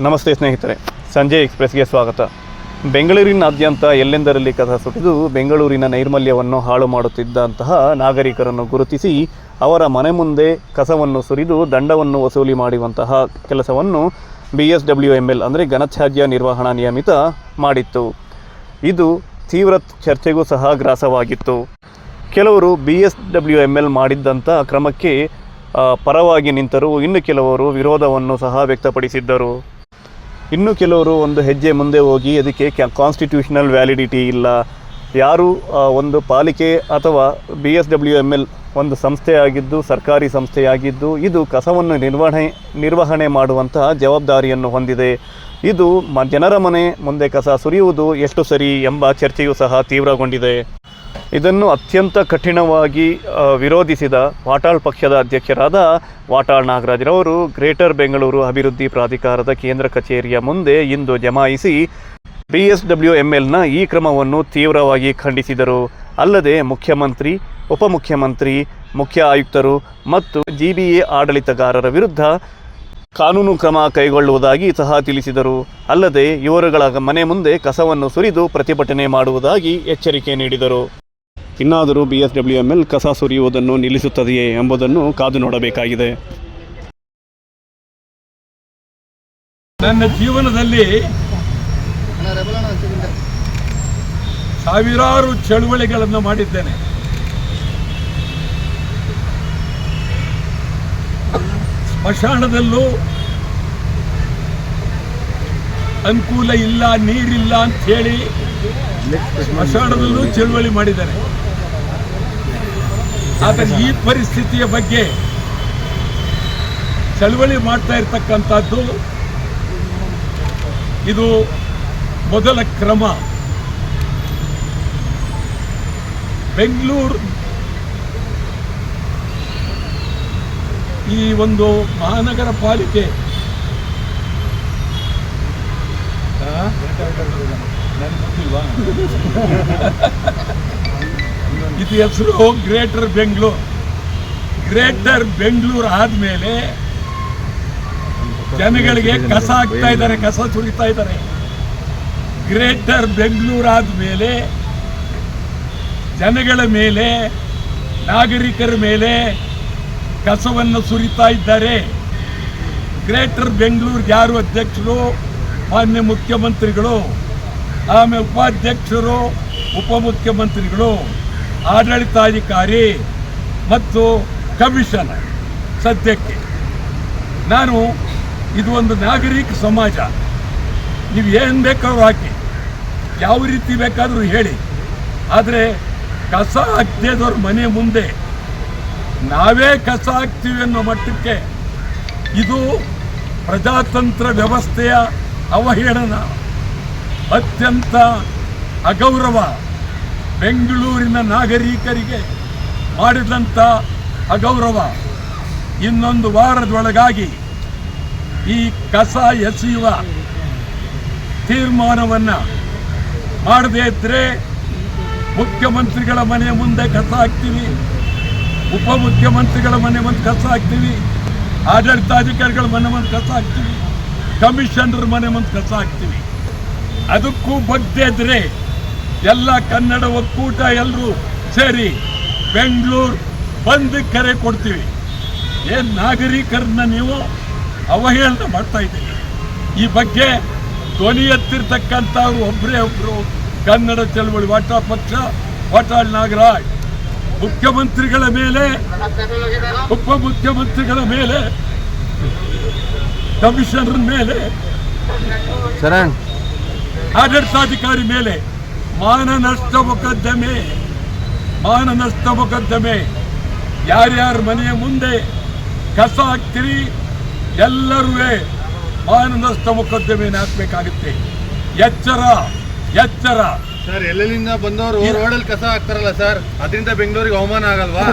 ನಮಸ್ತೆ ಸ್ನೇಹಿತರೆ, ಸಂಜೆ ಎಕ್ಸ್ಪ್ರೆಸ್ಗೆ ಸ್ವಾಗತ. ಬೆಂಗಳೂರಿನಾದ್ಯಂತ ಎಲ್ಲೆಂದರಲ್ಲಿ ಕಸ ಸುರಿದು ಬೆಂಗಳೂರಿನ ನೈರ್ಮಲ್ಯವನ್ನು ಹಾಳು ಮಾಡುತ್ತಿದ್ದಂತಹ ನಾಗರಿಕರನ್ನು ಗುರುತಿಸಿ ಅವರ ಮನೆ ಮುಂದೆ ಕಸವನ್ನು ಸುರಿದು ದಂಡವನ್ನು ವಸೂಲಿ ಮಾಡುವಂತಹ ಕೆಲಸವನ್ನು B S W M L, ಅಂದರೆ ಘನತ್ಯಾಜ್ಯ ನಿರ್ವಹಣಾ ನಿಯಮಿತ ಮಾಡಿತ್ತು. ಇದು ತೀವ್ರ ಚರ್ಚೆಗೂ ಸಹ ಗ್ರಾಸವಾಗಿತ್ತು. ಕೆಲವರು B S W M L ಮಾಡಿದ್ದಂಥ ಕ್ರಮಕ್ಕೆ ಪರವಾಗಿ ನಿಂತರು ಇನ್ನು ಕೆಲವರು ವಿರೋಧವನ್ನು ಸಹ ವ್ಯಕ್ತಪಡಿಸಿದ್ದರು. ಇನ್ನು ಕೆಲವರು ಒಂದು ಹೆಜ್ಜೆ ಮುಂದೆ ಹೋಗಿ ಅದಕ್ಕೆ ಕಾನ್ಸ್ಟಿಟ್ಯೂಷನಲ್ ವ್ಯಾಲಿಡಿಟಿ ಇಲ್ಲ. ಯಾರು ಒಂದು ಪಾಲಿಕೆ ಅಥವಾ B S W M L ಒಂದು ಸಂಸ್ಥೆಯಾಗಿದ್ದು ಸರ್ಕಾರಿ ಸಂಸ್ಥೆಯಾಗಿದ್ದು ಇದು ಕಸವನ್ನು ನಿರ್ವಹಣೆ ನಿರ್ವಹಣೆ ಮಾಡುವಂತಹ ಜವಾಬ್ದಾರಿಯನ್ನು ಹೊಂದಿದೆ. ಇದು ಜನರ ಮನೆ ಮುಂದೆ ಕಸ ಸುರಿಯುವುದು ಎಷ್ಟು ಸರಿ ಎಂಬ ಚರ್ಚೆಯೂ ಸಹ ತೀವ್ರಗೊಂಡಿದೆ. ಇದನ್ನು ಅತ್ಯಂತ ಕಠಿಣವಾಗಿ ವಿರೋಧಿಸಿದ ವಾಟಾಳ್ ಪಕ್ಷದ ಅಧ್ಯಕ್ಷರಾದ ವಾಟಾಳ್ ನಾಗರಾಜ್ರವರು ಗ್ರೇಟರ್ ಬೆಂಗಳೂರು ಅಭಿವೃದ್ಧಿ ಪ್ರಾಧಿಕಾರದ ಕೇಂದ್ರ ಕಚೇರಿಯ ಮುಂದೆ ಇಂದು ಜಮಾಯಿಸಿ ಬಿ ಎಸ್ ಡಬ್ಲ್ಯೂ ಎಂ ಎಲ್ನ ಈ ಕ್ರಮವನ್ನು ತೀವ್ರವಾಗಿ ಖಂಡಿಸಿದರು. ಅಲ್ಲದೆ ಮುಖ್ಯಮಂತ್ರಿ, ಉಪಮುಖ್ಯಮಂತ್ರಿ, ಮುಖ್ಯ ಆಯುಕ್ತರು ಮತ್ತು ಜಿ ಬಿ ಎ ಆಡಳಿತಗಾರರ ವಿರುದ್ಧ ಕಾನೂನು ಕ್ರಮ ಕೈಗೊಳ್ಳುವುದಾಗಿ ಸಹ ತಿಳಿಸಿದರು. ಅಲ್ಲದೆ, ಇವರುಗಳ ಮನೆ ಮುಂದೆ ಕಸವನ್ನು ಸುರಿದು ಪ್ರತಿಭಟನೆ ಮಾಡುವುದಾಗಿ ಎಚ್ಚರಿಕೆ ನೀಡಿದರು. ಇನ್ನಾದರೂ B S W M L ಕಸ ಸುರಿಯುವುದನ್ನು ನಿಲ್ಲಿಸುತ್ತದೆಯೇ ಎಂಬುದನ್ನು ಕಾದು ನೋಡಬೇಕಾಗಿದೆ. ನನ್ನ ಜೀವನದಲ್ಲಿ ಸಾವಿರಾರು ಚಳುವಳಿಗಳನ್ನು ಮಾಡಿದ್ದೇನೆ. ಸ್ಮಶಾನದಲ್ಲೂ ಅನುಕೂಲ ಇಲ್ಲ, ನೀರಿಲ್ಲ ಅಂತ ಹೇಳಿ ಸ್ಮಶಾನದಲ್ಲೂ ಚಳುವಳಿ ಮಾಡಿದ್ದೇನೆ. ಆದರೆ ಈ ಪರಿಸ್ಥಿತಿಯ ಬಗ್ಗೆ ಚಳವಳಿ ಮಾಡ್ತಾ ಇರ್ತಕ್ಕಂಥದ್ದು ಇದು ಮೊದಲ ಕ್ರಮ ಬೆಂಗಳೂರು ಈ ಒಂದು ಮಹಾನಗರ ಪಾಲಿಕೆ? ಗೊತ್ತಿಲ್ವಾ? ಇದು ಹೆಸರು ಗ್ರೇಟರ್ ಬೆಂಗಳೂರು. ಗ್ರೇಟರ್ ಬೆಂಗಳೂರು ಆದ್ಮೇಲೆ ಜನಗಳಿಗೆ ಕಸ ಹಾಕ್ತಾ ಇದ್ದಾರೆ, ಕಸ ಸುರಿತಾ ಇದ್ದಾರೆ. ಗ್ರೇಟರ್ ಬೆಂಗಳೂರು ಆದ್ಮೇಲೆ ಜನಗಳ ಮೇಲೆ, ನಾಗರಿಕರ ಮೇಲೆ ಕಸವನ್ನು ಸುರಿತಾ ಇದ್ದಾರೆ. ಗ್ರೇಟರ್ ಬೆಂಗಳೂರು ಯಾರು ಅಧ್ಯಕ್ಷರು? ಮಾನ್ಯ ಮುಖ್ಯಮಂತ್ರಿಗಳು. ಆಮೇಲೆ ಉಪಾಧ್ಯಕ್ಷರು, ಉಪಮುಖ್ಯಮಂತ್ರಿಗಳು. ಆಡಳಿತಾಧಿಕಾರಿ ಮತ್ತು ಕಮಿಷನರ್ ಸದ್ಯಕ್ಕೆ. ನಾನು ಇದು ಒಂದು ನಾಗರಿಕ ಸಮಾಜ. ನೀವು ಏನು ಬೇಕಾದ್ರೂ ಹಾಕಿ. ಯಾವ ರೀತಿ ಬೇಕಾದರೂ ಹೇಳಿ. ಆದರೆ ಕಸ ಹಾಕ್ತಿದ್ದವ್ರ ಮನೆ ಮುಂದೆ ನಾವೇ ಕಸ ಹಾಕ್ತೀವಿ ಅನ್ನೋ ಮಟ್ಟಕ್ಕೆ ಇದು ಪ್ರಜಾತಂತ್ರ ವ್ಯವಸ್ಥೆಯ ಅವಹೇಳನ ಅತ್ಯಂತ ಅಗೌರವ. ಬೆಂಗಳೂರಿನ ನಾಗರಿಕರಿಗೆ ಮಾಡಿದಂಥ ಅಗೌರವ ಇನ್ನೊಂದು ವಾರದೊಳಗಾಗಿ ಈ ಕಸ ಎಸೆಯುವ ತೀರ್ಮಾನವನ್ನು ಮಾಡದೇ ಇದ್ದರೆ ಮುಖ್ಯಮಂತ್ರಿಗಳ ಮನೆ ಮುಂದೆ ಕಸ ಹಾಕ್ತೀವಿ, ಉಪಮುಖ್ಯಮಂತ್ರಿಗಳ ಮನೆ ಮುಂದೆ ಕಸ ಹಾಕ್ತೀವಿ, ಆಡಳಿತಾಧಿಕಾರಿಗಳ ಮನೆ ಮುಂದೆ ಕಸ ಹಾಕ್ತೀವಿ, ಕಮಿಷನರ್ ಮನೆ ಮುಂದೆ ಕಸ ಹಾಕ್ತೀವಿ. ಅದಕ್ಕೂ ಬಗ್ದೇ ಇದ್ರೆ ಎಲ್ಲ ಕನ್ನಡ ಒಕ್ಕೂಟ ಎಲ್ಲರೂ ಸೇರಿ ಬೆಂಗಳೂರು ಬಂದು ಕರೆ ಕೊಡ್ತೀವಿ. ಏನು ನಾಗರಿಕರನ್ನ ನೀವು ಅವಹೇಳನ ಮಾಡ್ತಾ ಇದ್ದೀವಿ ಈ ಬಗ್ಗೆ ಧ್ವನಿ ಎತ್ತಿರ್ತಕ್ಕಂಥವ್ರು ಒಬ್ಬರೇ ಒಬ್ಬರು ಕನ್ನಡ ಚಳವಳಿ ವಾಟಾ ಪಕ್ಷ ವಾಟಾಳ್ ನಾಗರಾಜ್. ಮುಖ್ಯಮಂತ್ರಿಗಳ ಮೇಲೆ ಉಪಮುಖ್ಯಮಂತ್ರಿಗಳ ಮೇಲೆ ಕಮಿಷನರ್ ಮೇಲೆ ಆಡಳಿತಾಧಿಕಾರಿ ಮೇಲೆ ಮಾನನಷ್ಟ ಮೊಕದ್ದಮೆ. ಮಾನನಷ್ಟ ಮೊಕದ್ದಮೆ. ಯಾರ್ಯಾರ ಮನೆಯ ಮುಂದೆ ಕಸ ಹಾಕ್ತೀರಿ ಎಲ್ಲರೂ ಮಾನನಷ್ಟ ಮೊಕದ್ದಮೆಯನ್ನು ಹಾಕ್ಬೇಕಾಗುತ್ತೆ. ಎಚ್ಚರ ಎಚ್ಚರ. ಸರ್ ಎಲ್ಲೆಲ್ಲಿಂದ ಬಂದವರು ರೋಡಲ್ಲಿ ಕಸ ಹಾಕ್ತಾರಲ್ಲ ಸರ್? ಅದರಿಂದ ಬೆಂಗಳೂರಿಗೆ ಅವಮಾನ ಆಗಲ್ವಾ?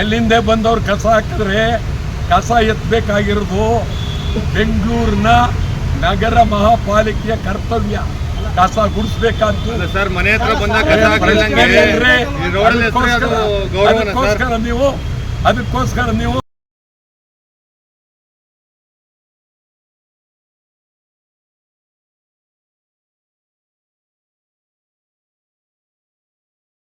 ಎಲ್ಲಿಂದ ಬಂದವರು ಕಸ ಹಾಕಿದ್ರೆ ಕಸ ಎತ್ತಬೇಕಾಗಿರೋದು ಬೆಂಗಳೂರಿನ ನಗರ ಮಹಾಪಾಲಿಕೆಯ ಕರ್ತವ್ಯ. ಕಸ ಗುಡಿಸ್ಬೇಕಂತೂ ಸರ್ ಮನೆ ಹತ್ರ ಬಂದಾಗ ನೀವು ಅದಕ್ಕೋಸ್ಕರ ನೀವು